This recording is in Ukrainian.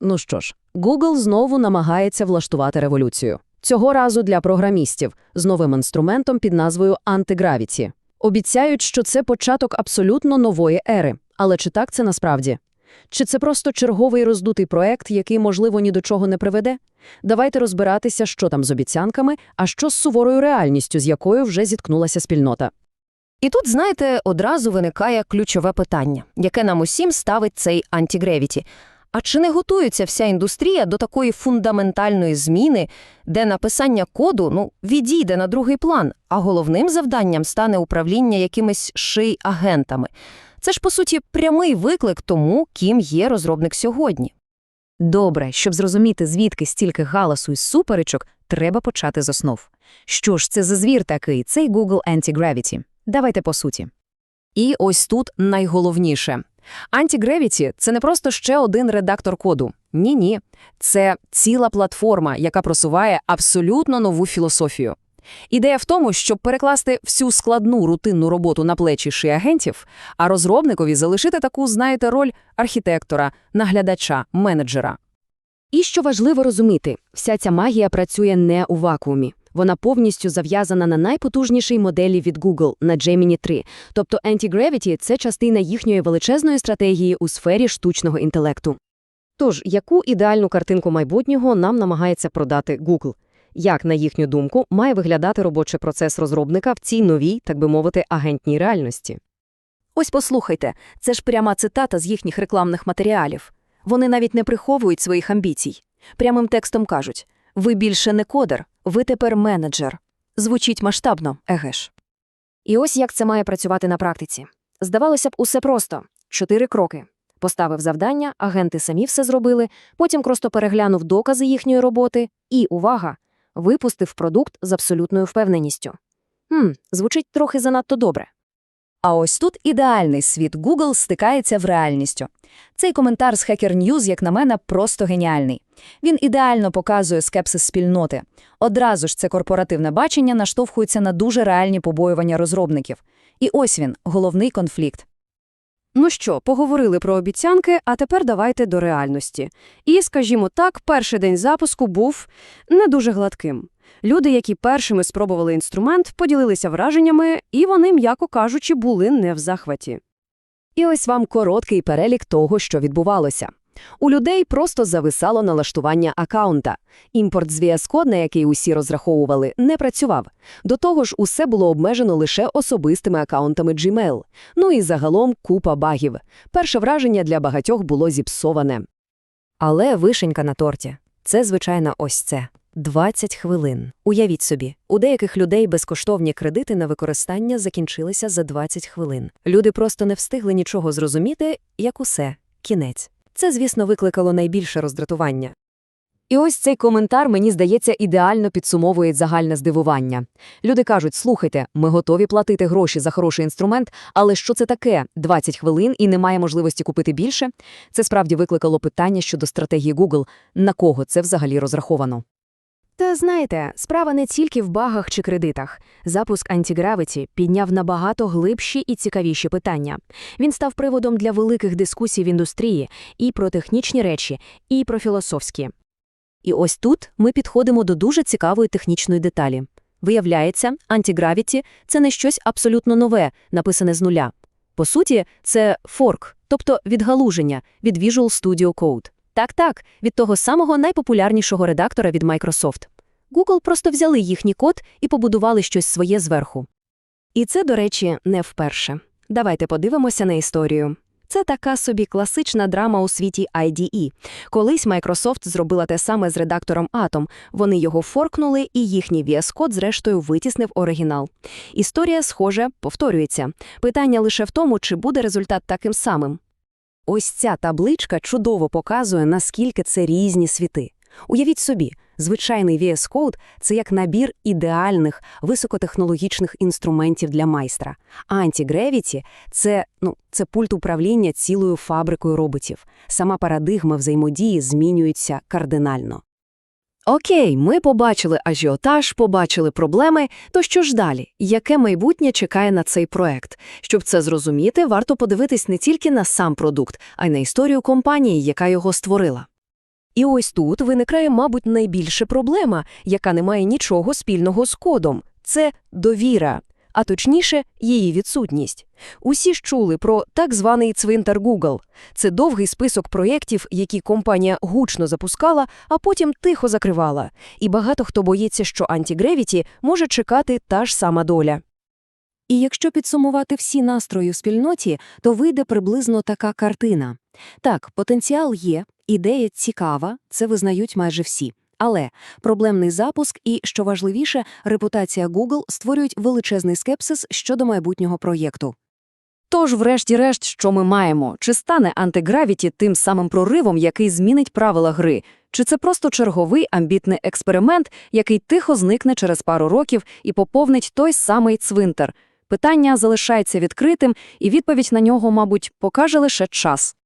Ну що ж, Google знову намагається влаштувати революцію. Цього разу для програмістів з новим інструментом під назвою Antigravity. Обіцяють, що це початок абсолютно нової ери. Але чи так це насправді? Чи це просто черговий роздутий проект, який, можливо, ні до чого не приведе? Давайте розбиратися, що там з обіцянками, а що з суворою реальністю, з якою вже зіткнулася спільнота. І тут, знаєте, одразу виникає ключове питання, яке нам усім ставить цей антігревіті. А чи не готується вся індустрія до такої фундаментальної зміни, де написання коду ну, відійде на другий план, а головним завданням стане управління якимись ший-агентами? Це ж, по суті, прямий виклик тому, ким є розробник сьогодні. Добре, щоб зрозуміти, звідки стільки галасу і суперечок, треба почати з основ. Що ж це за звір такий, цей Google Anti-Gravity? Давайте по суті. І ось тут найголовніше. Antigravity – це не просто ще один редактор коду. Ні-ні. Це ціла платформа, яка просуває абсолютно нову філософію. Ідея в тому, щоб перекласти всю складну рутинну роботу на плечі ши-агентів, а розробникові залишити таку, знаєте, роль архітектора, наглядача, менеджера. І що важливо розуміти, вся ця магія працює не у вакуумі. Вона повністю зав'язана на найпотужнішій моделі від Google на Gemini 3. Тобто Anti-Gravity – це частина їхньої величезної стратегії у сфері штучного інтелекту. Тож, яку ідеальну картинку майбутнього нам намагається продати Google? Як, на їхню думку, має виглядати робочий процес розробника в цій новій, так би мовити, агентній реальності? Ось послухайте, це ж пряма цитата з їхніх рекламних матеріалів. Вони навіть не приховують своїх амбіцій. Прямим текстом кажуть «Ви більше не кодер, ви тепер менеджер». Звучить масштабно, еге ж. І ось як це має працювати на практиці. Здавалося б, усе просто. Чотири кроки. Поставив завдання, агенти самі все зробили, потім просто переглянув докази їхньої роботи і, увага, випустив продукт з абсолютною впевненістю. Хм, звучить трохи занадто добре. А ось тут ідеальний світ Google стикається в реальністю. Цей коментар з Hacker News, як на мене, просто геніальний. Він ідеально показує скепсис спільноти. Одразу ж це корпоративне бачення наштовхується на дуже реальні побоювання розробників. І ось він, головний конфлікт. Ну що, поговорили про обіцянки, а тепер давайте до реальності. І, скажімо так, перший день запуску був не дуже гладким. Люди, які першими спробували інструмент, поділилися враженнями, і вони, м'яко кажучи, були не в захваті. І ось вам короткий перелік того, що відбувалося. У людей просто зависало налаштування акаунта. Імпорт з VS Code, на який усі розраховували, не працював. До того ж, усе було обмежено лише особистими акаунтами Gmail. Ну і загалом купа багів. Перше враження для багатьох було зіпсоване. Але вишенька на торті – це, звичайно, ось це. 20 хвилин. Уявіть собі, у деяких людей безкоштовні кредити на використання закінчилися за 20 хвилин. Люди просто не встигли нічого зрозуміти, як усе, кінець. Це, звісно, викликало найбільше роздратування. І ось цей коментар, мені здається, ідеально підсумовує загальне здивування. Люди кажуть, слухайте, ми готові платити гроші за хороший інструмент, але що це таке? 20 хвилин і немає можливості купити більше? Це справді викликало питання щодо стратегії Google. На кого це взагалі розраховано? Та знаєте, справа не тільки в багах чи кредитах. Запуск Antigravity підняв набагато глибші і цікавіші питання. Він став приводом для великих дискусій в індустрії і про технічні речі, і про філософські. І ось тут ми підходимо до дуже цікавої технічної деталі. Виявляється, антигравіті – це не щось абсолютно нове, написане з нуля. По суті, це форк, тобто відгалуження від Visual Studio Code. Так-так, від того самого найпопулярнішого редактора від Microsoft. Google просто взяли їхній код і побудували щось своє зверху. І це, до речі, не вперше. Давайте подивимося на історію. Це така собі класична драма у світі IDE. Колись Microsoft зробила те саме з редактором Atom. Вони його форкнули, і їхній VS Code зрештою витіснив оригінал. Історія, схоже, повторюється. Питання лише в тому, чи буде результат таким самим. Ось ця табличка чудово показує, наскільки це різні світи. Уявіть собі, звичайний VS Code – це як набір ідеальних високотехнологічних інструментів для майстра. А Anti-Gravity – це, ну, це пульт управління цілою фабрикою роботів. Сама парадигма взаємодії змінюється кардинально. Окей, ми побачили ажіотаж, побачили проблеми, то що ж далі? Яке майбутнє чекає на цей проект? Щоб це зрозуміти, варто подивитись не тільки на сам продукт, а й на історію компанії, яка його створила. І ось тут виникає, мабуть, найбільша проблема, яка не має нічого спільного з кодом – це довіра, а точніше, її відсутність. Усі ж чули про так званий цвинтар Google. Це довгий список проєктів, які компанія гучно запускала, а потім тихо закривала. І багато хто боїться, що антигревіті може чекати та ж сама доля. І якщо підсумувати всі настрої в спільноті, то вийде приблизно така картина. Так, потенціал є, ідея цікава, це визнають майже всі. Але проблемний запуск і, що важливіше, репутація Google створюють величезний скепсис щодо майбутнього проєкту. Тож, врешті-решт, що ми маємо? Чи стане антигравіті тим самим проривом, який змінить правила гри? Чи це просто черговий амбітний експеримент, який тихо зникне через пару років і поповнить той самий цвинтар? Питання залишається відкритим, і відповідь на нього, мабуть, покаже лише час.